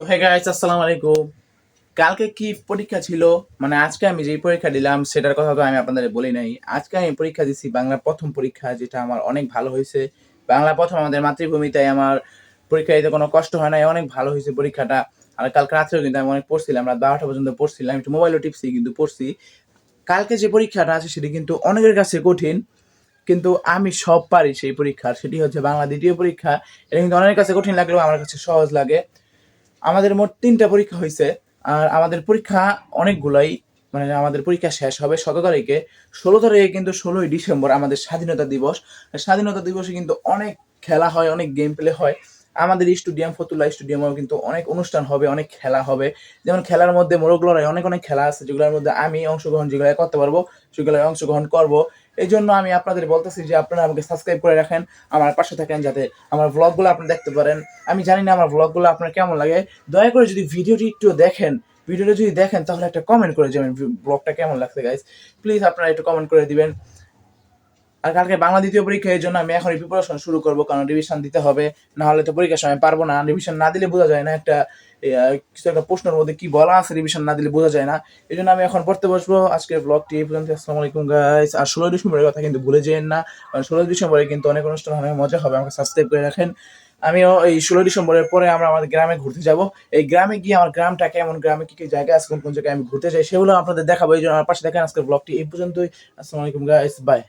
Hey guys আসসালামু আলাইকুম। কালকে কি পরীক্ষা ছিল? মানে আজকে আমি যেই পরীক্ষা দিলাম, সেটার কথা তো আমি আপনাদের বলি নাই। আজকে আমি পরীক্ষা দিছি বাংলা প্রথম পরীক্ষা, যেটা আমার অনেক ভালো হয়েছে। বাংলা প্রথম আমাদের মাতৃভূমিতে, আমার পরীক্ষা দিতে কোনো কষ্ট হয় নাই, অনেক ভালো হয়েছে পরীক্ষাটা। আর কালকে রাত্রেও কিন্তু আমি অনেক পড়ছিলাম, রাত বারোটা পর্যন্ত পড়ছিলাম, একটু মোবাইলও টিপসি কিন্তু পড়ছি। কালকে যে পরীক্ষাটা আছে, সেটি কিন্তু অনেকের কাছে কঠিন, কিন্তু আমি সব পারি সেই পরীক্ষার। সেটি হচ্ছে বাংলা দ্বিতীয় পরীক্ষা। এটা কিন্তু অনেকের কাছে কঠিন লাগলেও আমার কাছে সহজ লাগে। আমাদের মোট তিনটা পরীক্ষা হয়েছে, আর আমাদের পরীক্ষা অনেকগুলাই মানে আমাদের পরীক্ষা শেষ হবে সতেরো তারিখে। ষোলো তারিখে কিন্তু ষোলোই ডিসেম্বর আমাদের স্বাধীনতা দিবস। স্বাধীনতা দিবসে কিন্তু অনেক খেলা হয়, অনেক গেম প্লে হয়। আমাদের স্টেডিয়াম, ফতুল্লা স্টেডিয়ামেও কিন্তু অনেক অনুষ্ঠান হবে, অনেক খেলা হবে। যেমন খেলার মধ্যে মোরগ লড়াই অনেক অনেক খেলা আছে, যেগুলোর মধ্যে আমি অংশগ্রহণ যেগুলো করতে পারব, সেগুলোয় অংশগ্রহণ করব। এই জন্য আমি আপনাদের বলতেছি যে আপনারা আমাকে সাবস্ক্রাইব করে রাখেন, আমার পাশে থাকেন যাতে আমার ভ্লগগুলো আপনি দেখতে পারেন। আমি জানি না আমার ভ্লগগুলো আপনার কেমন লাগে। দয়া করে যদি ভিডিওটি একটু দেখেন, ভিডিওটা যদি দেখেন তাহলে একটা কমেন্ট করে যাবেন ব্লগটা কেমন লাগছে গাইজ প্লিজ আপনারা একটু কমেন্ট করে দিবেন। আর কালকে বাংলা দ্বিতীয় পরীক্ষা, এই জন্য আমি এখন প্রিপারেশন শুরু করব, কারণ রিভিশন দিতে হবে। না হলে তো পরীক্ষার সময় পারব না। রিভিশন না দিলে বোঝা যায় না একটা কিছু একটা প্রশ্নের মধ্যে কি বলা আছে রিভিশন না দিলে বোঝা যায় না। এই জন্য আমি এখন পড়তে বসবো। আজকের ব্লগটি এই পর্যন্ত আসসালামু আলাইকুম গাইস আর ষোলোই ডিসেম্বরের কথা কিন্তু ভুলে যেন না। কারণ ষোলোই ডিসেম্বরে কিন্তু অনেক অনুষ্ঠান অনেক মজা হবে। আমাকে সাবস্ক্রাইব করে রাখেন। আমিও এই ষোলো ডিসেম্বরের পরে আমরা আমাদের গ্রামে ঘুরতে যাব। এই গ্রামে গিয়ে আমার গ্রামটা কেমন, গ্রামে কি কি জায়গা আছে, কোন কোন জায়গায় আমি ঘুরতে চাই সেগুলো আপনাদের দেখাবো। এই জন্য আমার পাশে দেখেন আজকের ব্লগটি এই পর্যন্তই। আসসালামু আলাইকুম গাইস বাই